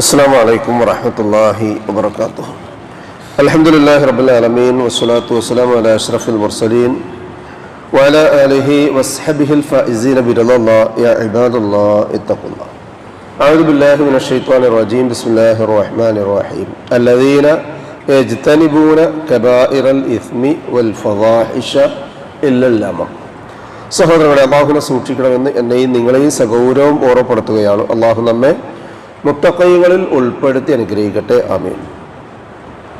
السلام عليكم ورحمة الله وبركاته الحمد لله رب العالمين والصلاة والسلام على أشرف المرسلين وعلى آله وصحبه الفائزين برضا الله يا عباد الله اتقوا الله أعوذ بالله من الشيطان الرجيم بسم الله الرحمن الرحيم الذين يجتنبون كبائر الإثم والفواحش إلا اللمم സഹോദരങ്ങളെ അള്ളാഹുവിനെ സൂക്ഷിക്കണമെന്ന് എന്നെയും നിങ്ങളെയും സഗൗരവം ഓർമ്മപ്പെടുത്തുകയാണ് അള്ളാഹു നമ്മെ മുത്തക്കൈകളിൽ ഉൾപ്പെടുത്തി അനുഗ്രഹിക്കട്ടെ ആമീൻ.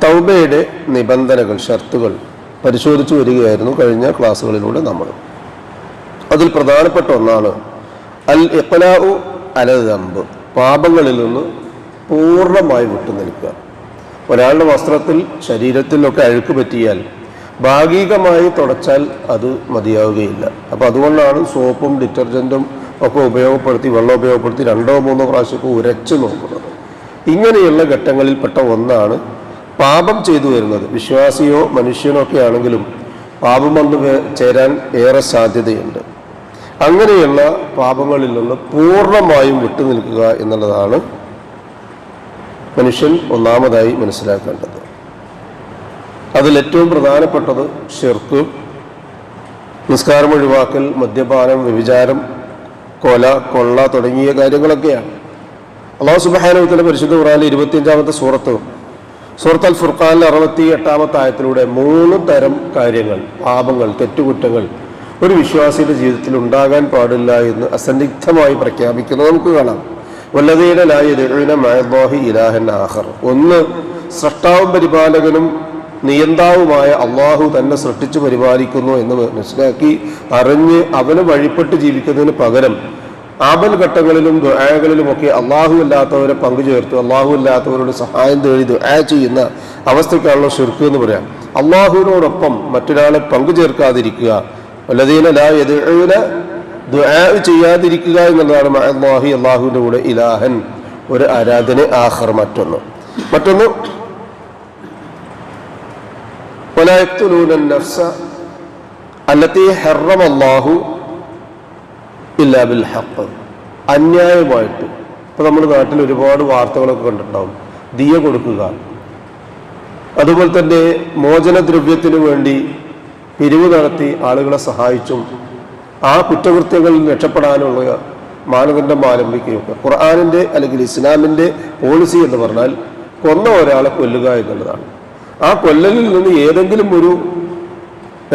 തൗബയുടെ നിബന്ധനകൾ ഷർത്തുകൾ പരിശോധിച്ചു വരികയായിരുന്നു കഴിഞ്ഞ ക്ലാസ്സുകളിലൂടെ നമ്മൾ. അതിൽ പ്രധാനപ്പെട്ട ഒന്നാണ് അൽ ഇഖ്ലാഉ അലദമ്പ് പാപങ്ങളിൽ നിന്ന് പൂർണമായി വിട്ടുനിൽക്കുക. ഒരാളുടെ വസ്ത്രത്തിൽ ശരീരത്തിലൊക്കെ അഴുക്ക് പറ്റിയാൽ ഭാഗികമായി തുടച്ചാൽ അത് മതിയാവുകയില്ല. അപ്പോൾ അതുകൊണ്ടാണ് സോപ്പും ഡിറ്റർജന്റും ഒക്കെ ഉപയോഗപ്പെടുത്തി വെള്ളം ഉപയോഗപ്പെടുത്തി രണ്ടോ മൂന്നോ പ്രാവശ്യമൊക്കെ ഉരച്ചു നോക്കുന്നത്. ഇങ്ങനെയുള്ള ഘട്ടങ്ങളിൽപ്പെട്ട ഒന്നാണ് പാപം ചെയ്തു വരുന്നത്. വിശ്വാസിയോ മനുഷ്യനോ ഒക്കെ ആണെങ്കിലും പാപം വന്ന് ചേരാൻ ഏറെ സാധ്യതയുണ്ട്. അങ്ങനെയുള്ള പാപങ്ങളിൽ നിന്ന് പൂർണമായും വിട്ടുനിൽക്കുക എന്നുള്ളതാണ് മനുഷ്യൻ ഒന്നാമതായി മനസ്സിലാക്കേണ്ടത്. അതിലേറ്റവും പ്രധാനപ്പെട്ടത് ഷിർക്ക് നിസ്കാരം ഒഴിവാക്കൽ മദ്യപാനം വ്യഭിചാരം കൊല കൊള്ള തുടങ്ങിയ കാര്യങ്ങളൊക്കെയാണ്. അള്ളാഹു സുബാനുത്തല പരിശുദ്ധ ഖുറാനിൽ ഇരുപത്തിയഞ്ചാമത്തെ സൂറത്ത് സൂറത്ത് അൽ ഫുർഖാനിലെ അറുപത്തി എട്ടാമത്തെ ആയത്തിലൂടെ മൂന്ന് തരം കാര്യങ്ങൾ പാപങ്ങൾ തെറ്റുകുറ്റങ്ങൾ ഒരു വിശ്വാസിയുടെ ജീവിതത്തിൽ ഉണ്ടാകാൻ പാടില്ല എന്ന് അസന്നിഗ്ധമായി പ്രഖ്യാപിക്കുന്നത് നമുക്ക് കാണാം. വല്ലതയുടെ ലാഹി ഇലാഹൻ ആഹർ. ഒന്ന് സൃഷ്ടാവും പരിപാലകനും നിയന്താവുമായ അള്ളാഹു തന്നെ സൃഷ്ടിച്ചു പരിപാലിക്കുന്നു എന്ന് മനസ്സിലാക്കി അറിഞ്ഞ് അവന് വഴിപ്പെട്ട് ജീവിക്കുന്നതിന് പകരം ആപൽ ഘട്ടങ്ങളിലും ദുആകളിലുമൊക്കെ അള്ളാഹു അല്ലാത്തവരെ പങ്കുചേർത്ത്. അള്ളാഹു അല്ലാത്തവരോട് സഹായം തേടി ദുആ ചെയ്യുന്ന അവസ്ഥയ്ക്കാണല്ലോ ഷിർക്ക് എന്ന് പറയാം. അള്ളാഹുവിനോടൊപ്പം മറ്റൊരാളെ പങ്കുചേർക്കാതിരിക്കുക. വല്ലതീന ലാ യദ്ഉന ദുആ ചെയ്യാതിരിക്കുക എന്നുള്ളതാണ് അള്ളാഹി അള്ളാഹുവിന്റെ കൂടെ ഇലാഹൻ. ഒരു ആരാധന ആഹർ മറ്റൊന്ന്. മറ്റൊന്ന് അന്യായമായിട്ട്. ഇപ്പൊ നമ്മുടെ നാട്ടിൽ ഒരുപാട് വാർത്തകളൊക്കെ കണ്ടിട്ടുണ്ടാവും. ദിയ കൊടുക്കുക. അതുപോലെ തന്നെ മോചനദ്രവ്യത്തിനു വേണ്ടി പിരിവ് നടത്തി ആളുകളെ സഹായിച്ചും ആ കുറ്റകൃത്യങ്ങളിൽ രക്ഷപ്പെടാനുള്ള മാനദണ്ഡം ആരംഭിക്കുകയൊക്കെ ഖുർആാനിന്റെ അല്ലെങ്കിൽ ഇസ്ലാമിന്റെ പോളിസി എന്ന് പറഞ്ഞാൽ കൊന്ന ഒരാളെ കൊല്ലുക എന്നുള്ളതാണ്. ആ കൊല്ലലിൽ നിന്ന് ഏതെങ്കിലും ഒരു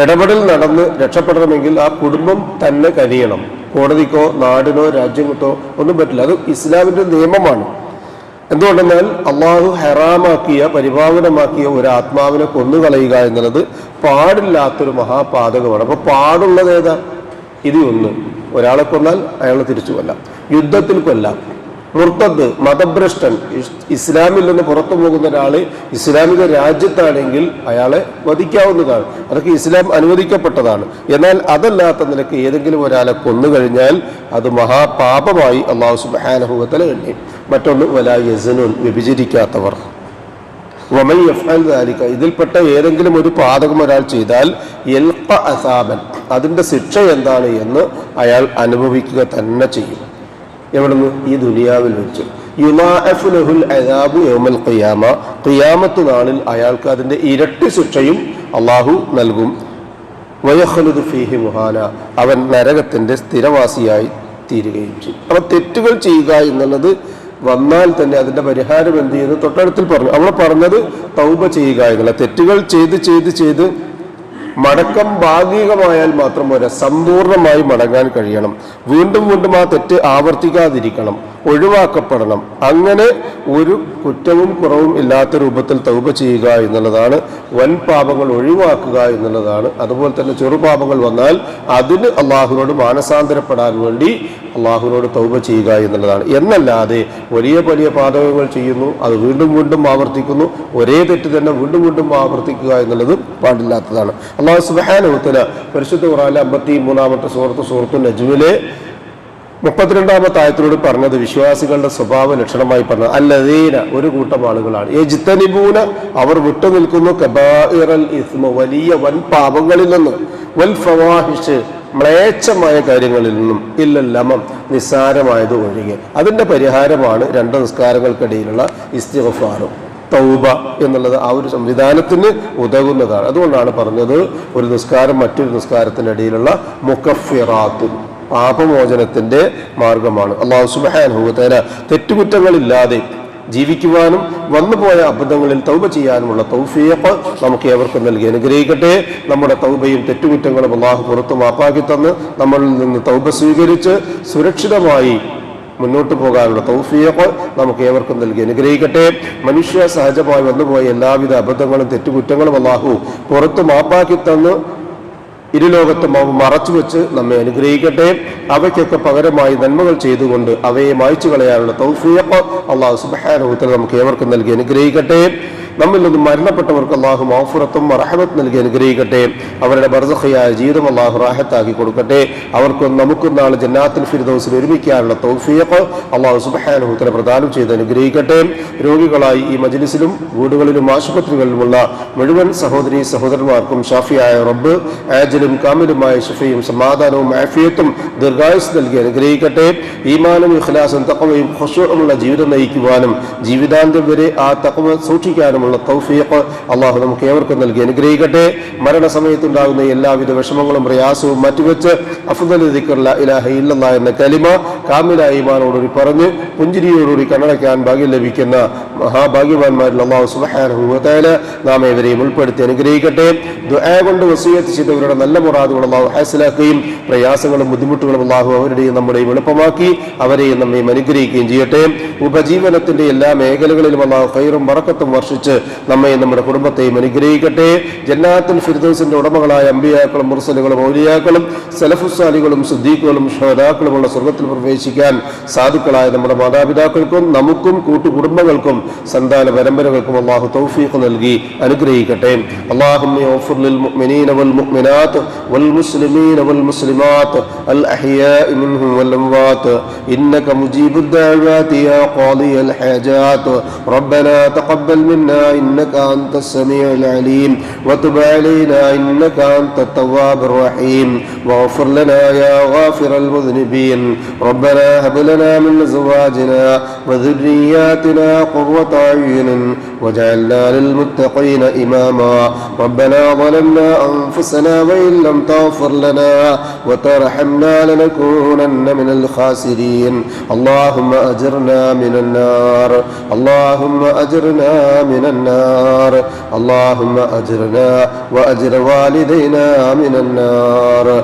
ഇടപെടൽ നടന്ന് രക്ഷപ്പെടണമെങ്കിൽ ആ കുടുംബം തന്നെ കഴിയണം. കോടതിക്കോ നാടിനോ രാജ്യങ്ങൾക്കോ ഒന്നും പറ്റില്ല. അത് ഇസ്ലാമിന്റെ നിയമമാണ്. എന്തുകൊണ്ടെന്നാൽ അള്ളാഹു ഹെറാമാക്കിയ പരിപാവനമാക്കിയ ഒരു ആത്മാവിനെ കൊന്നുകളയുക എന്നുള്ളത് പാടില്ലാത്തൊരു മഹാപാതകമാണ്. അപ്പൊ പാടുള്ളത് ഏതാ? ഇത് ഒന്ന്. ഒരാളെ കൊന്നാൽ അയാളെ തിരിച്ചു കൊല്ലാം. യുദ്ധത്തിൽ കൊല്ലാം. മുർത്തദ് മതഭ്രഷ്ടൻ ഇസ്ലാമിൽ നിന്ന് പുറത്തു പോകുന്ന ഒരാൾ ഇസ്ലാമിക രാജ്യത്താണെങ്കിൽ അയാളെ വധിക്കാവുന്നതാണ്. അതൊക്കെ ഇസ്ലാം അനുവദിക്കപ്പെട്ടതാണ്. എന്നാൽ അതല്ലാത്ത നിലയ്ക്ക് ഏതെങ്കിലും ഒരാളെ കൊന്നു കഴിഞ്ഞാൽ അത് മഹാപാപമായി അള്ളാഹു സുബാനഹുവത്തല എണ്ണി മറ്റൊന്ന് വലാ യസനുൻ വ്യഭിചരിക്കാത്തവർ. വമൈ യഫ്അൽ ദാലിക്ക ഇതിൽപ്പെട്ട ഏതെങ്കിലും ഒരു പാതകം ഒരാൾ ചെയ്താൽ എൽപ്പ അസാബൻ അതിന്റെ ശിക്ഷ എന്താണ് എന്ന് അയാൾ അനുഭവിക്കുക തന്നെ ചെയ്യും. എവിടുന്ന്? ഈ ദുനിയാവിൽ വെച്ച്. യുനാഅഫു ലഹുൽ അദാബു യൗമൽ ഖിയാമ. ഖിയാമത്ത് നാളിൽ അയാൾക്ക് അതിന്റെ ഇരട്ടി ശിക്ഷയും അള്ളാഹു നൽകും. വയഹലുദ് ഫീഹി മുഹാന. അവൻ നരകത്തിന്റെ സ്ഥിരവാസിയായി തീരുകയും ചെയ്യും. അപ്പോൾ തെറ്റുകൾ ചെയ്യുക എന്നുള്ളത് വന്നാൽ തന്നെ അതിന്റെ പരിഹാരം എന്ത് ചെയ്യുന്നു തൊട്ടടുത്തിൽ പറഞ്ഞു. അവിടെ പറഞ്ഞത് തൗബ ചെയ്യുക എന്നുള്ള തെറ്റുകൾ ചെയ്ത് ചെയ്ത് ചെയ്ത് മടക്കം ഭാഗികമായാൽ മാത്രം പോരാ സമ്പൂർണമായി മടങ്ങാൻ കഴിയണം. വീണ്ടും വീണ്ടും ആ തെറ്റ് ആവർത്തിക്കാതിരിക്കണം ഒഴിവാക്കപ്പെടണം. അങ്ങനെ ഒരു കുറ്റവും കുറവും ഇല്ലാത്ത രൂപത്തിൽ തൗപ ചെയ്യുക എന്നുള്ളതാണ് വൻ പാപങ്ങൾ ഒഴിവാക്കുക എന്നുള്ളതാണ്. അതുപോലെ തന്നെ ചെറുപാപങ്ങൾ വന്നാൽ അതിന് അള്ളാഹുവിനോട് മാനസാന്തരപ്പെടാൻ വേണ്ടി അള്ളാഹുവിനോട് തൗബ ചെയ്യുക എന്നുള്ളതാണ്. എന്നല്ലാതെ വലിയ വലിയ പാതകങ്ങൾ ചെയ്യുന്നു അത് വീണ്ടും വീണ്ടും ആവർത്തിക്കുന്നു ഒരേ തെറ്റ് തന്നെ വീണ്ടും വീണ്ടും ആവർത്തിക്കുക എന്നുള്ളത് പാടില്ലാത്തതാണ്. അള്ളാഹു സുബാനുത്തിന് പരിശുദ്ധ ഖുറാനിലെ അമ്പത്തി മൂന്നാമത്തെ സുഹൃത്ത് സുഹൃത്തു നജുവിലെ മുപ്പത്തിരണ്ടാമത്തെ ആയത്തിനോട് പറഞ്ഞത് വിശ്വാസികളുടെ സ്വഭാവ ലക്ഷണമായി പറഞ്ഞത്. അല്ലതീന ഒരു കൂട്ടം ആളുകളാണ്. ഏ ജിത്തനിബൂന അവർ വിട്ടുനിൽക്കുന്നു. കബാഇറൽ ഇസ്മ വലിയ വൻ പാപങ്ങളിൽ നിന്ന്. വൽ ഫവാഹിഷ് മ്ലേച്ഛമായ കാര്യങ്ങളിൽ നിന്നും ഇല്ലല്ലമം നിസ്സാരമായത് ഒഴികെ. അതിന്റെ പരിഹാരമാണ് രണ്ട് നിസ്കാരങ്ങൾക്കിടയിലുള്ള ഇസ്തിഗഫാറും. തൗബ എന്നുള്ളത് ആ ഒരു സംവിധാനത്തിന് ഉതകുന്നതാണ്. അതുകൊണ്ടാണ് പറഞ്ഞത് ഒരു നിസ്കാരം മറ്റൊരു നിസ്കാരത്തിന്റെ ഇടയിലുള്ള മുഖഫിറാത്തും പാപമോചനത്തിന്റെ മാർഗമാണ്. അള്ളാഹു സുബാൻ ഹുബത്തേന തെറ്റുകുറ്റങ്ങളില്ലാതെ ജീവിക്കുവാനും വന്നുപോയ അബദ്ധങ്ങളിൽ തൗബ ചെയ്യാനുമുള്ള തൗഫീഖ് നമുക്ക് ഏവർക്കും നൽകി അനുഗ്രഹിക്കട്ടെ. നമ്മുടെ തൗബയും തെറ്റുകുറ്റങ്ങളും അള്ളാഹു പുറത്തു മാപ്പാക്കി തന്ന് നമ്മളിൽ നിന്ന് തൗബ സ്വീകരിച്ച് സുരക്ഷിതമായി മുന്നോട്ട് പോകാനുള്ള തൗഫീഖ് നമുക്ക് ഏവർക്കും നൽകി അനുഗ്രഹിക്കട്ടെ. മനുഷ്യ സഹജമായി വന്നുപോയ എല്ലാവിധ അബദ്ധങ്ങളും തെറ്റുകുറ്റങ്ങളും അള്ളാഹു പുറത്ത് മാപ്പാക്കി തന്ന് ഇരുലോകത്തും അവ മറച്ചു വെച്ച് നമ്മെ അനുഗ്രഹിക്കട്ടെ. അവയ്ക്കൊക്കെ പകരമായി നന്മകൾ ചെയ്തുകൊണ്ട് അവയെ മായ്ച്ചു കളയാനുള്ള തൗഫീഖ് അള്ളാഹു സുബാനുഭവത്തിൽ നമുക്ക് ഏവർക്കും നൽകി അനുഗ്രഹിക്കട്ടെ. നമ്മിൽ നിന്നും മരണപ്പെട്ടവർക്ക് അള്ളാഹു മാഫുറത്തും റഹമത്ത് നൽകി അനുഗ്രഹിക്കട്ടെ. അവരുടെ ബർസഖയായ ജീവിതം അള്ളാഹു റാഹത്താക്കി കൊടുക്കട്ടെ. അവർക്കും നമുക്കും നാളെ ജന്നാത്തിൽ ഫിർദൗസിൽ ഒരുമിക്കാനുള്ള തൗഫീഖ് അള്ളാഹു സുബഹാനുഹുത്തല പ്രദാനം ചെയ്ത് അനുഗ്രഹിക്കട്ടെ. രോഗികളായി ഈ മജ്ലിസിലും വീടുകളിലും ആശുപത്രികളിലുമുള്ള മുഴുവൻ സഹോദരി സഹോദരന്മാർക്കും ഷാഫിയായ റബ്ബ് ആജലും കാമിലുമായ ഷഫയും സമാധാനവും ആഫിയത്തും ദീർഘായുസ് നൽകി അനുഗ്രഹിക്കട്ടെ. ഈമാനും ഇഖ്ലാസും തക്കവയും ഖുശൂഉമുള്ള ജീവിതം നയിക്കുവാനും ജീവിതാന്തം വരെ ആ തക്കവ സൂക്ഷിക്കാനുമുള്ള തൗഫീഖ് അള്ളാഹു നമുക്ക് ഏവർക്കും നൽകി. അനുഗ്രഹിക്കട്ടെ. മരണസമയത്തുണ്ടാകുന്ന എല്ലാവിധ വിഷമങ്ങളും പ്രയാസവും മാറ്റിവെച്ച് അഫുദൽ ദിക്കറില്ല ഇലാഹ എന്ന കലിമ കാമില ഈമാനോടുകൂടി പറഞ്ഞ് പുഞ്ചിരിയോടുകൂടി കണ്ണടയ്ക്കാൻ ഭാഗ്യം ലഭിക്കുന്ന മഹാഭാഗ്യവാന്മാരിൽ അള്ളാഹു സുബഹാനുഭവത്തായാൽ നാം ഏവരെയും ഉൾപ്പെടുത്തി. അനുഗ്രഹിക്കട്ടെ. ദുആ കൊണ്ട് വസൂയത്ത് ചെയ്തവരുടെ നല്ല മുറാദുകൾ അള്ളാഹു ഹാസിലാക്കുകയും പ്രയാസങ്ങളും ബുദ്ധിമുട്ടുകളും അള്ളാഹു അവരുടെയും നമ്മുടെയും എളുപ്പമാക്കി അവരെയും നമ്മയും അനുഗ്രഹിക്കുകയും ചെയ്യട്ടെ. ഉപജീവനത്തിന്റെ എല്ലാ മേഖലകളിലും അള്ളാഹു ഖൈറും വറക്കത്തും വർഷിച്ച് നമ്മയും നമ്മുടെ കുടുംബത്തെയും അനുഗ്രഹിക്കട്ടെ ജന്നാത്തുൽ ഫിർദൗസിന്റെ ഉടമകളായ അമ്പിയാക്കളും മുർസലുകളും ഔലിയാക്കളും സലഫുസാലികളും സുദ്ദീഖുകളും ഷഹദാക്കളുമുള്ള സ്വർഗത്തിൽ പ്രവേശിക്കാൻ സാധുക്കളായ നമ്മുടെ മാതാപിതാക്കൾക്കും നമുക്കും കൂട്ടുകുടുംബങ്ങൾക്കും സന്താന പരമ്പരകൾക്കും അള്ളാഹു തൗഫീഖ് നൽകി അനുഗ്രഹിക്കട്ടെ അള്ളാഹുമ്മ يغفر للمؤمنين والمؤمنات والمسلمين والمسلمات الأحياء منهم والأموات إنك مجيب الدعوات يا قاضي الحاجات ربنا تقبل منا إنك أنت السميع العليم. وتب علينا إنك أنت التواب الرحيم. واغفر لنا يا غافر المذنبين. ربنا هب لنا من أزواجنا وذرياتنا قرة أعين واجعلنا للمتقين إماما. ربنا ظلمنا أنفسنا وإن لم تغفر لنا وترحمنا لنكونن من الخاسرين. اللهم أجرنا من النار. اللهم أجرنا من النار. اللهم أجرنا وأجر والدينا من النار.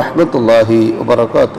ورحمة الله وبركاته.